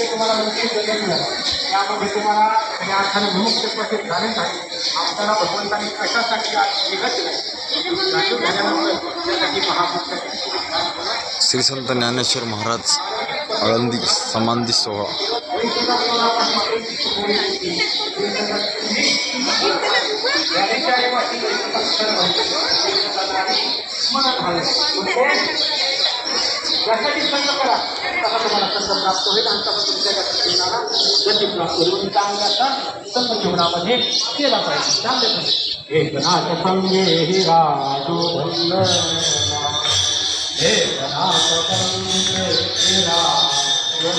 म्हणजे तुम्हाला मुक्ती मिळालं त्यामध्ये तुम्हाला या अर्थाने विमुक्त उपस्थित झालेच आहे आपल्याला भगवंताने कशासाठी निघत नाही महापुरुषाची श्री संत ज्ञानेश्वर महाराज आळंदी समाधी सोहळा त्यासाठी संघ करा. तसा तुम्हाला संघ प्राप्त होईल. आणि तसा तुमच्या जीवनाला गती प्राप्त होईल म्हणून चांगला असा संघ जीवनामध्ये केला पाहिजे. चांगले एकनाथ संगे हि राजो वंदना. एकनाथ संगे हि राजो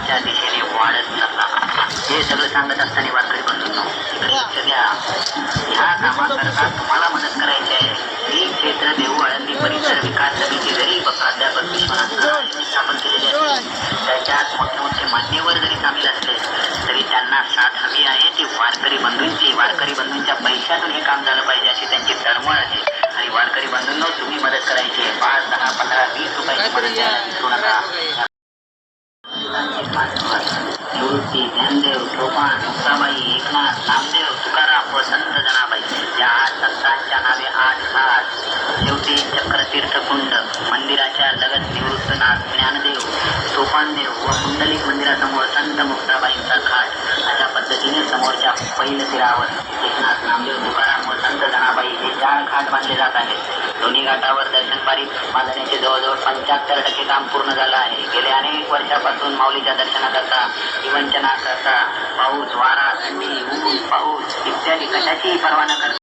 गगनाच्या दिशेने वाढत चालला हे सगळं सांगत असताना वारकरी बंधूंनो सध्या ह्या कामाकरता तुम्हाला मदत करायची आहे ही क्षेत्र देऊ आळंदी परिसर विकास समिती जरी प्राध्यापक विश्वनाथ स्थापन केलेली असली त्याच्यात मोठे मोठे मान्यवर जरी सामील असले तरी त्यांना साथ हवी आहे ती वारकरी बंधूंची वारकरी बंधूंच्या पैशातून हे काम झालं पाहिजे अशी त्यांची तळमळ आहे आणि वारकरी बंधूंना तुम्ही मदत करायची आहे पाच दहा पंधरा वीस रुपयाची मदत द्यायला विसरू नका निवृत्ती ज्ञानदेव सोपान मुक्ताबाई एकनाथ नामदेव तुकाराम व संत जनाबाई. या आठ संतांच्या नावे आठ घाट शेवटी चक्रतीर्थकुंड मंदिराच्या लगत निवृत्तनाथ ज्ञानदेव सोपानदेव व कुंडलिक मंदिरासमोर संत मुक्ताबाईंचा घाट. अशा पद्धतीने समोरच्या पहिल्या तीरावर एकनाथ नामदेव तुकाराम व संत जनाबाई हे चार घाट बांधले जात आहेत. दोन्ही घाटावर दर्शनपारी बांधण्याचे जवळजवळ पंच्याहत्तर टक्के काम पूर्ण झालं आहे. गेले अनेक पासून माऊलीच्या दर्शनाकरता विवंचनाकरता पाऊस वारा थंडी ऊन पाऊस इत्यादी कशाचीही पर्वा न करता